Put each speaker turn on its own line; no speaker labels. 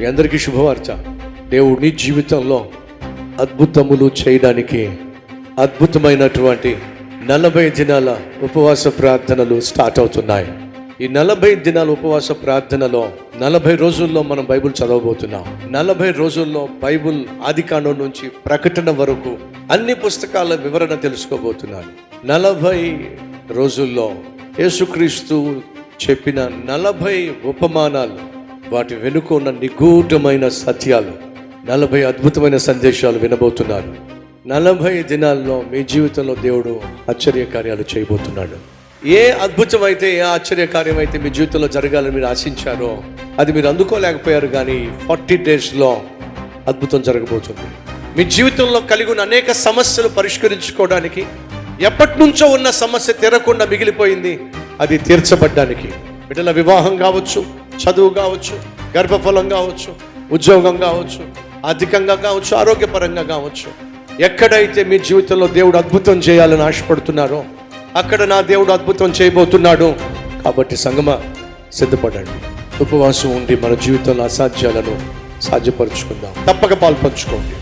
మీ అందరికీ శుభవార్త. దేవుడు నీ జీవితంలో అద్భుతములు చేయడానికి అద్భుతమైనటువంటి నలభై దినాల ఉపవాస ప్రార్థనలు స్టార్ట్ అవుతున్నాయి. ఈ నలభై దినాల ఉపవాస ప్రార్థనలో నలభై రోజుల్లో మనం బైబిల్ చదవబోతున్నాం. నలభై రోజుల్లో బైబిల్ ఆదికాండం నుంచి ప్రకటన వరకు అన్ని పుస్తకాల వివరణ తెలుసుకోబోతున్నాను. నలభై రోజుల్లో యేసుక్రీస్తు చెప్పిన నలభై ఉపమానాలు వాటి వెనుక ఉన్న నిగూఢమైన సత్యాలు నలభై అద్భుతమైన సందేశాలు వినబోతున్నారు. నలభై దినాల్లో మీ జీవితంలో దేవుడు ఆశ్చర్య కార్యాలు చేయబోతున్నాడు. ఏ అద్భుతమైతే ఏ ఆశ్చర్య కార్యం అయితే మీ జీవితంలో జరగాలని మీరు ఆశించారో అది మీరు అందుకోలేకపోయారు కానీ ఫార్టీ డేస్లో అద్భుతం జరగబోతుంది. మీ జీవితంలో కలిగి ఉన్న అనేక సమస్యలు పరిష్కరించుకోవడానికి ఎప్పటి నుంచో ఉన్న సమస్య తీరకుండా మిగిలిపోయింది అది తీర్చబడ్డానికి. బిడ్డల వివాహం కావచ్చు చదువు కావచ్చు గర్భఫలం కావచ్చు ఉద్యోగం కావచ్చు ఆర్థికంగా కావచ్చు ఆరోగ్యపరంగా కావచ్చు. ఎక్కడైతే మీ జీవితంలో దేవుడు అద్భుతం చేయాలని ఆశపడుతున్నారో అక్కడ నా దేవుడు అద్భుతం చేయబోతున్నాడు. కాబట్టి సంగమ సిద్ధపడండి. ఉపవాసం ఉండి మన జీవితంలో అసాధ్యాలను సాధ్యపరుచుకుందాం. తప్పక పాల్పంచుకోండి.